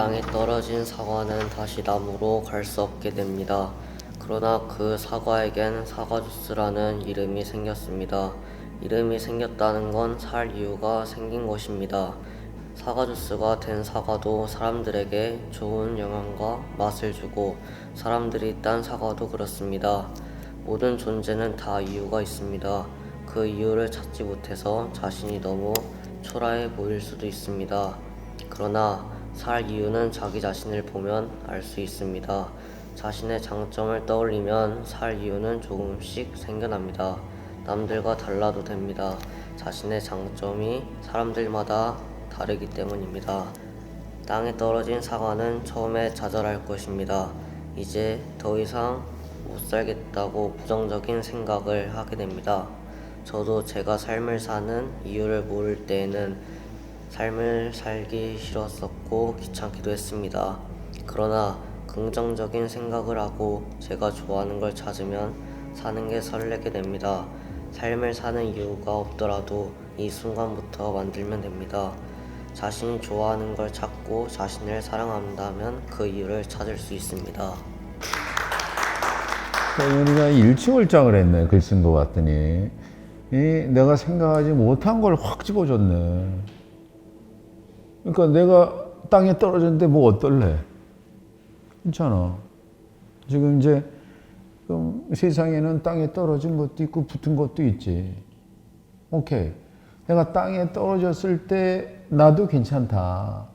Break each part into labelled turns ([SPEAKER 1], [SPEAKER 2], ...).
[SPEAKER 1] 땅에 떨어진 사과는 다시 나무로 갈 수 없게 됩니다. 그러나 그 사과에겐 사과 주스라는 이름이 생겼습니다. 이름이 생겼다는 건 살 이유가 생긴 것입니다. 사과 주스가 된 사과도 사람들에게 좋은 영양과 맛을 주고 사람들이 딴 사과도 그렇습니다. 모든 존재는 다 이유가 있습니다. 그 이유를 찾지 못해서 자신이 너무 초라해 보일 수도 있습니다. 그러나 살 이유는 자기 자신을 보면 알 수 있습니다. 자신의 장점을 떠올리면 살 이유는 조금씩 생겨납니다. 남들과 달라도 됩니다. 자신의 장점이 사람들마다 다르기 때문입니다. 땅에 떨어진 사과는 처음에 좌절할 것입니다. 이제 더 이상 못 살겠다고 부정적인 생각을 하게 됩니다. 저도 제가 삶을 사는 이유를 모를 때에는 삶을 살기 싫었었고 귀찮기도 했습니다. 그러나 긍정적인 생각을 하고 제가 좋아하는 걸 찾으면 사는 게 설레게 됩니다. 삶을 사는 이유가 없더라도 이 순간부터 만들면 됩니다. 자신이 좋아하는 걸 찾고 자신을 사랑한다면 그 이유를 찾을 수 있습니다.
[SPEAKER 2] 우리가 일치월장을 했네 글 쓴거 같더니 이 내가 생각하지 못한 걸 확 집어줬네 그러니까 내가 땅에 떨어졌는데 뭐 어떨래? 괜찮아. 지금 이제 세상에는 땅에 떨어진 것도 있고 붙은 것도 있지. 오케이. 내가 땅에 떨어졌을 때 나도 괜찮다.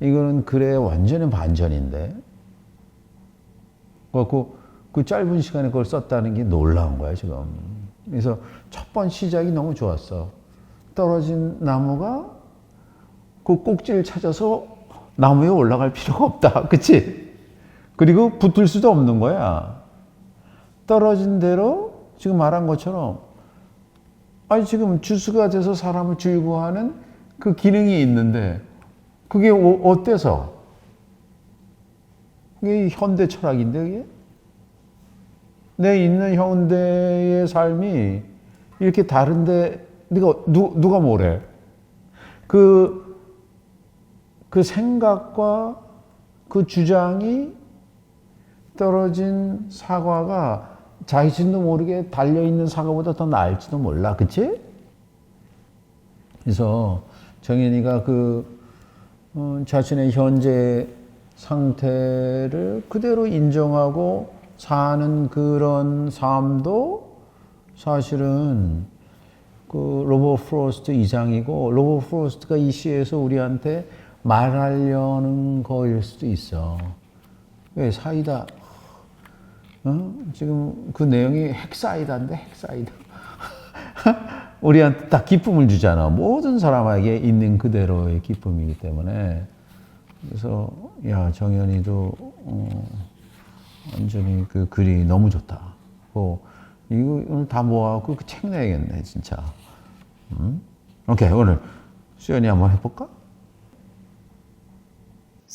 [SPEAKER 2] 이거는 글의 완전히 반전인데. 그래갖고 그 짧은 시간에 그걸 썼다는 게 놀라운 거야, 지금. 그래서 첫 번 시작이 너무 좋았어. 떨어진 나무가 그 꼭지를 찾아서 나무에 올라갈 필요가 없다. 그치? 그리고 붙을 수도 없는 거야. 떨어진 대로 지금 말한 것처럼 아니, 지금 주스가 돼서 사람을 즐거워하는 그 기능이 있는데 그게 어- 어때서? 그게 현대 철학인데, 그게? 내 있는 현대의 삶이 이렇게 다른데 네가 누, 누가 뭐래? 그, 그 생각과 그 주장이 떨어진 사과가 자신도 모르게 달려있는 사과보다 더 나을지도 몰라. 그치? 그래서 정현이가 그 어, 자신의 현재 상태를 그대로 인정하고 사는 그런 삶도 사실은 그 로버 프로스트 이상이고 로버 프로스트가 이 시에서 우리한테 말하려는 거일 수도 있어. 왜 사이다? 어? 지금 그 내용이 핵사이다인데 핵사이다. 우리한테 딱 기쁨을 주잖아. 모든 사람에게 있는 그대로의 기쁨이기 때문에. 그래서 야 정현이도 어, 완전히 그 글이 너무 좋다. 뭐 이거 오늘 다 모아갖고 그 책 내야겠네 진짜. 음? 오케이 오늘 수연이 한번 해볼까?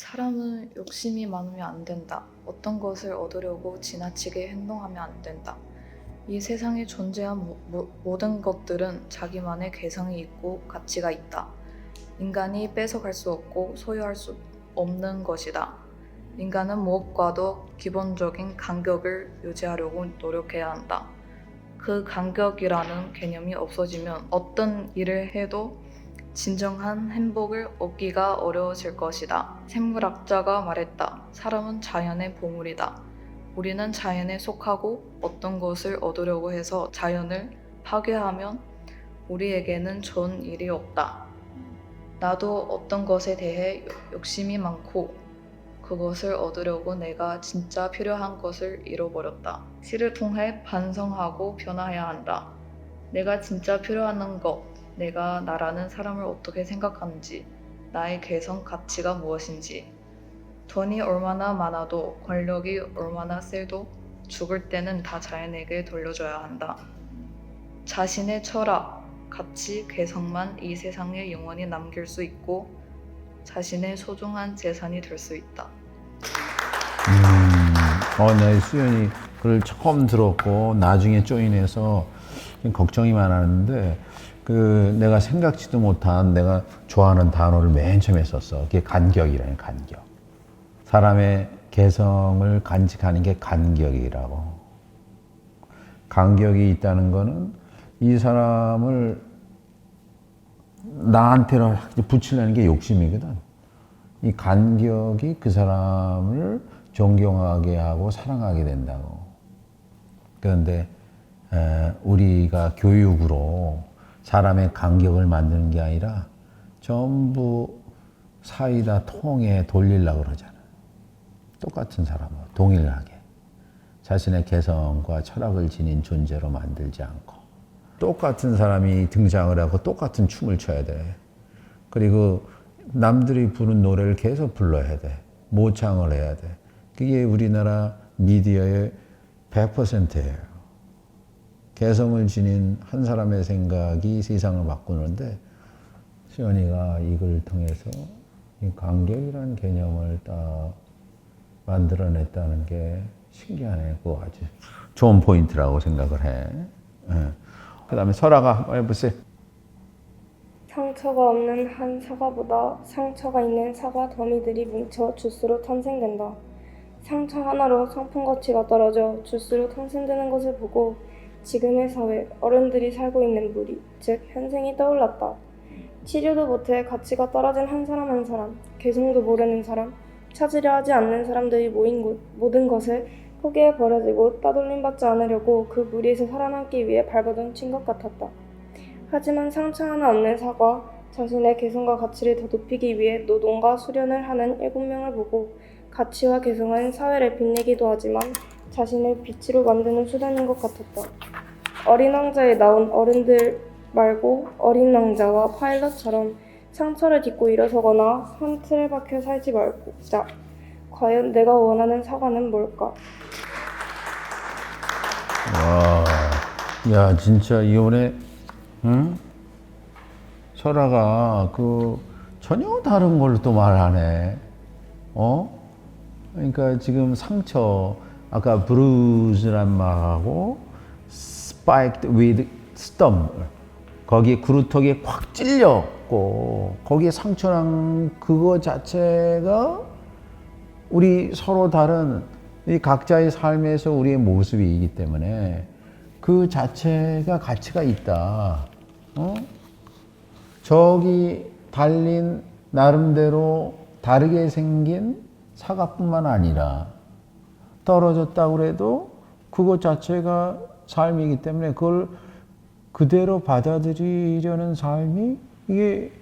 [SPEAKER 3] 사람은 욕심이 많으면 안 된다. 어떤 것을 얻으려고 지나치게 행동하면 안 된다. 이 세상에 존재한 모, 모, 모든 것들은 자기만의 개성이 있고 가치가 있다. 인간이 뺏어갈 수 없고 소유할 수 없는 것이다. 인간은 무엇과도 기본적인 간격을 유지하려고 노력해야 한다. 그 간격이라는 개념이 없어지면 어떤 일을 해도 진정한 행복을 얻기가 어려워질 것이다. 생물학자가 말했다. 사람은 자연의 보물이다. 우리는 자연에 속하고 어떤 것을 얻으려고 해서 자연을 파괴하면 우리에게는 좋은 일이 없다. 나도 어떤 것에 대해 욕심이 많고 그것을 얻으려고 내가 진짜 필요한 것을 잃어버렸다. 시를 통해 반성하고 변화해야 한다. 내가 진짜 필요한 것, 내가 나라는 사람을 어떻게 생각하는지, 나의 개성 가치가 무엇인지, 돈이 얼마나 많아도 권력이 얼마나 세도 죽을 때는 다 자연에게 돌려줘야 한다. 자신의 철학, 가치, 개성만 이 세상에 영원히 남길 수 있고 자신의 소중한 재산이 될 수 있다.
[SPEAKER 2] 음, 어, 내 수연이 그걸 처음 들었고 나중에 조인해서 좀 걱정이 많았는데 그 내가 생각지도 못한 내가 좋아하는 단어를 맨 처음에 썼어. 그게 간격이라는 간격. 사람의 개성을 간직하는 게 간격이라고. 간격이 있다는 거는 이 사람을 나한테로 붙이려는 게 욕심이거든. 이 간격이 그 사람을 존경하게 하고 사랑하게 된다고. 그런데 에, 우리가 교육으로 사람의 간격을 만드는 게 아니라 전부 사이다 통에 돌리려고 그러잖아. 똑같은 사람을 동일하게 자신의 개성과 철학을 지닌 존재로 만들지 않고 똑같은 사람이 등장을 하고 똑같은 춤을 춰야 돼. 그리고 남들이 부른 노래를 계속 불러야 돼. 모창을 해야 돼. 그게 우리나라 미디어의 100%예요. 개성을 지닌 한 사람의 생각이 세상을 바꾸는데 시연이가 이걸 통해서 이 간격이라는 개념을 딱 만들어냈다는 게 신기하네. 그거 아주 좋은 포인트라고 생각을 해. 그 다음에 설아가 한번 해보세요.
[SPEAKER 4] 상처가 없는 한 사과보다 상처가 있는 사과 더미들이 뭉쳐 주스로 탄생된다. 상처 하나로 상품 가치가 떨어져 주스로 탄생되는 것을 보고 지금의 사회 어른들이 살고 있는 무리, 즉 현생이 떠올랐다. 치료도 못해 가치가 떨어진 한 사람 한 사람, 개성도 모르는 사람, 찾으려 하지 않는 사람들이 모인 곳, 모든 것을 포기해 버려지고 따돌림 받지 않으려고 그 무리에서 살아남기 위해 발버둥 친 것 같았다. 하지만 상처 하나 없는 사과, 자신의 개성과 가치를 더 높이기 위해 노동과 수련을 하는 일곱 명을 보고 가치와 개성은 사회를 빛내기도 하지만 자신을 빛으로 만드는 수단인 것 같았다. 어린 왕자에 나온 어른들 말고 어린 왕자와 파일럿처럼 상처를 딛고 일어서거나 한 틀에 박혀 살지 말고 자, 과연 내가 원하는 사과는 뭘까?
[SPEAKER 2] 와, 야 진짜 이번에 응? 설아가 그 전혀 다른 걸로 또 말하네. 어? 그러니까 지금 상처 아까 브루즈란 말하고 spiked with stump 거기 구루턱에 콱 찔렸고 거기에 상처랑 그거 자체가 우리 서로 다른 이 각자의 삶에서 우리의 모습이기 때문에 그 자체가 가치가 있다. 어? 저기 달린 나름대로 다르게 생긴 사과뿐만 아니라 떨어졌다 그래도 그것 자체가 삶이기 때문에 그걸 그대로 받아들이려는 삶이 이게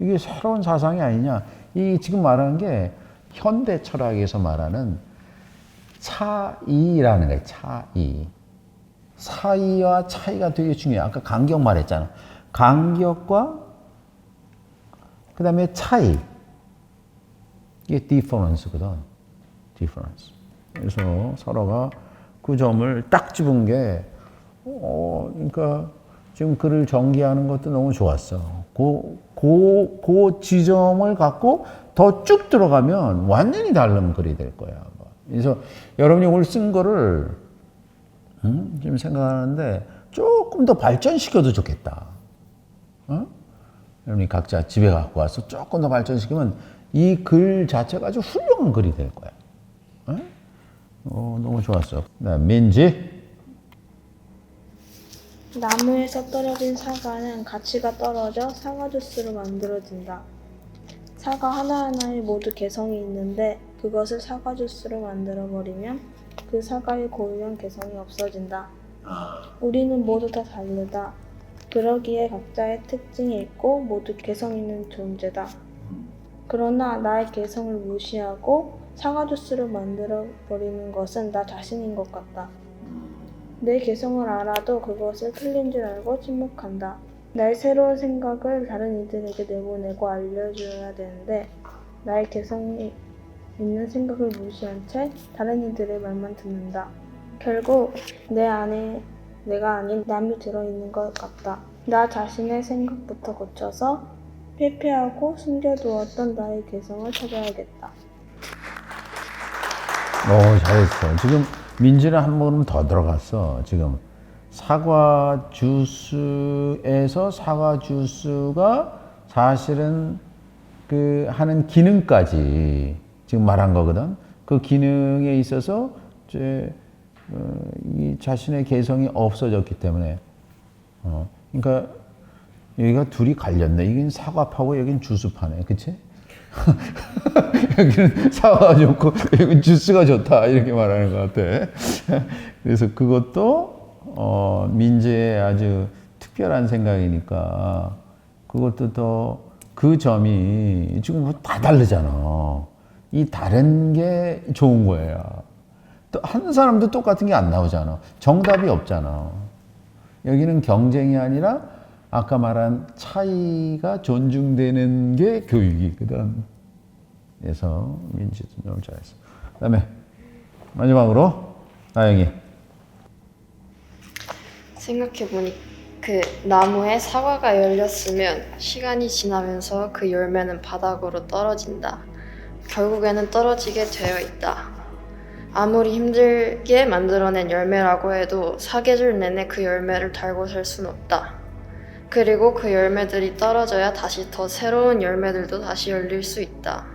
[SPEAKER 2] 이게 새로운 사상이 아니냐. 이 지금 말하는 게 현대 철학에서 말하는 차이라는 거예요. 차이. 사이와 차이가 되게 중요해요. 아까 간격 말했잖아. 간격과 그 다음에 차이. 이게 difference거든. difference. 그래서 서로가 그 점을 딱 집은 게, 어, 그러니까 지금 글을 전개하는 것도 너무 좋았어. 그, 그, 그 지점을 갖고 더 쭉 들어가면 완전히 다른 글이 될 거야. 그래서 여러분이 오늘 쓴 거를 음, 지금 생각하는데 조금 더 발전시켜도 좋겠다. 어? 여러분이 각자 집에 갖고 와서 조금 더 발전시키면 이 글 자체가 아주 훌륭한 글이 될 거야. 어? 어, 너무 좋았어. 네, 민지.
[SPEAKER 5] 나무에서 떨어진 사과는 가치가 떨어져 사과 주스로 만들어진다. 사과 하나하나에 모두 개성이 있는데 그것을 사과 주스로 만들어 버리면 그 사과의 고유한 개성이 없어진다. 우리는 모두 다 다르다. 그러기에 각자의 특징이 있고 모두 개성 있는 존재다. 그러나 나의 개성을 무시하고 사과 주스를 만들어 버리는 것은 나 자신인 것 같다. 내 개성을 알아도 그것을 틀린 줄 알고 침묵한다. 나의 새로운 생각을 다른 이들에게 내보내고 알려줘야 되는데 나의 개성이 있는 생각을 무시한 채 다른 이들의 말만 듣는다. 결국 내 안에 내가 아닌 남이 들어있는 것 같다. 나 자신의 생각부터 고쳐서 회피하고 숨겨두었던 나의 개성을 찾아야겠다.
[SPEAKER 2] 오, 잘했어. 지금 민지는 한 모금 더 들어갔어. 지금 사과 주스에서 사과 주스가 사실은 그 하는 기능까지 지금 지금 말한 거거든. 그 기능에 있어서 이제 어, 이 자신의 개성이 없어졌기 때문에 어, 그러니까 여기가 둘이 갈렸네. 여긴 사과파고 여긴 주스파네. 그치? 여기는 사과가 좋고 여긴 주스가 좋다. 이렇게 말하는 것 같아. 그래서 그것도 어, 민재의 아주 특별한 생각이니까 그것도 더 그 점이 지금 뭐다 다르잖아. 이 다른 게 좋은 거예요. 또 한 사람도 똑같은 게 안 나오잖아. 정답이 없잖아. 여기는 경쟁이 아니라 아까 말한 차이가 존중되는 게 교육이거든. 그래서 너무 잘했어. 그 다음에 마지막으로 나영이.
[SPEAKER 6] 생각해보니 그 나무에 사과가 열렸으면 시간이 지나면서 그 열매는 바닥으로 떨어진다. 결국에는 떨어지게 되어 있다. 아무리 힘들게 만들어낸 열매라고 해도 사계절 내내 그 열매를 달고 살 순 없다. 그리고 그 열매들이 떨어져야 다시 더 새로운 열매들도 다시 열릴 수 있다.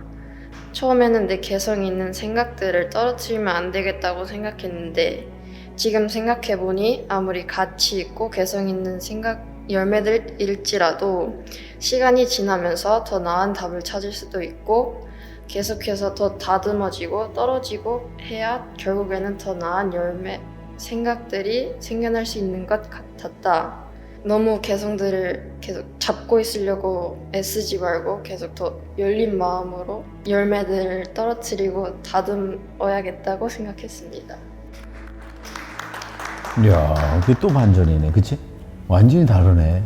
[SPEAKER 6] 처음에는 내 개성 있는 생각들을 떨어뜨리면 안 되겠다고 생각했는데 지금 생각해보니 아무리 가치 있고 개성 있는 생각 열매들일지라도 시간이 지나면서 더 나은 답을 찾을 수도 있고 계속해서 더 다듬어지고 떨어지고 해야 결국에는 더 나은 열매 생각들이 생겨날 수 있는 것 같았다. 너무 개성들을 계속 잡고 있으려고 애쓰지 말고 계속 더 열린 마음으로 열매들을 떨어뜨리고 다듬어야겠다고 생각했습니다.
[SPEAKER 2] 이야, 그게 또 반전이네. 그치? 완전히 다르네.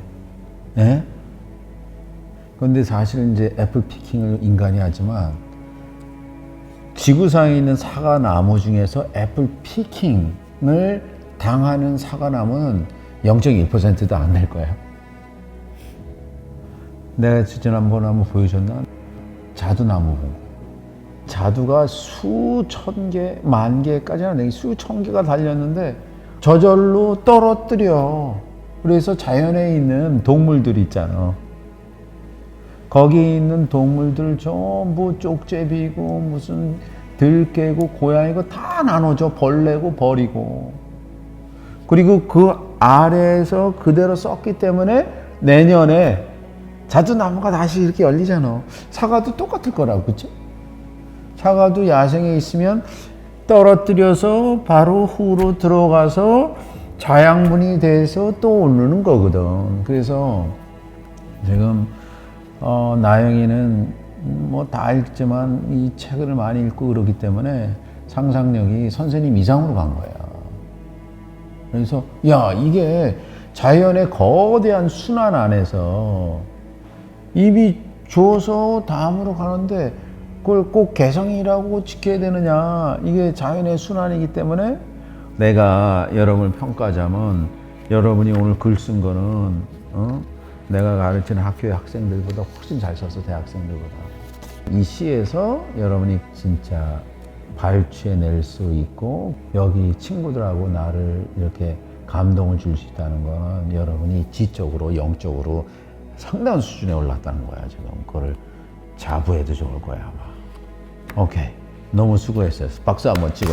[SPEAKER 2] 예? 근데 사실은 이제 애플 피킹을 인간이 하지만 지구상에 있는 사과나무 중에서 애플 피킹을 당하는 사과나무는 0.1%도 안 될 거예요. 내가 지난번에 한번 보여줬나? 자두나무. 자두가 수천 개, 만 개까지는 수천 개가 달렸는데 저절로 떨어뜨려. 그래서 자연에 있는 동물들 있잖아. 거기 있는 동물들 전부 쪽제비고 무슨 들깨고 고양이고 다 나눠줘 벌레고 버리고 그리고 그 아래에서 그대로 썼기 때문에 내년에 자두나무가 다시 이렇게 열리잖아 사과도 똑같을 거라고 그치? 사과도 야생에 있으면 떨어뜨려서 바로 후로 들어가서 자양분이 돼서 또 오르는 거거든 그래서 지금 어, 나영이는 뭐 다 읽지만 이 책을 많이 읽고 그러기 때문에 상상력이 선생님 이상으로 간 거야. 그래서 야 이게 자연의 거대한 순환 안에서 입이 줘서 다음으로 가는데 그걸 꼭 개성이라고 지켜야 되느냐 이게 자연의 순환이기 때문에 내가 여러분을 평가하자면 여러분이 오늘 글 쓴 거는 어? 내가 가르치는 학교의 학생들보다 훨씬 잘 써서 대학생들보다 이 시에서 여러분이 진짜 발취해낼 수 있고 여기 친구들하고 나를 이렇게 감동을 줄 수 있다는 거는 여러분이 지적으로 영적으로 상당한 수준에 올랐다는 거야 지금. 그거를 자부해도 좋을 거야 아마. 오케이. 너무 수고했어요. 박수 한번 치고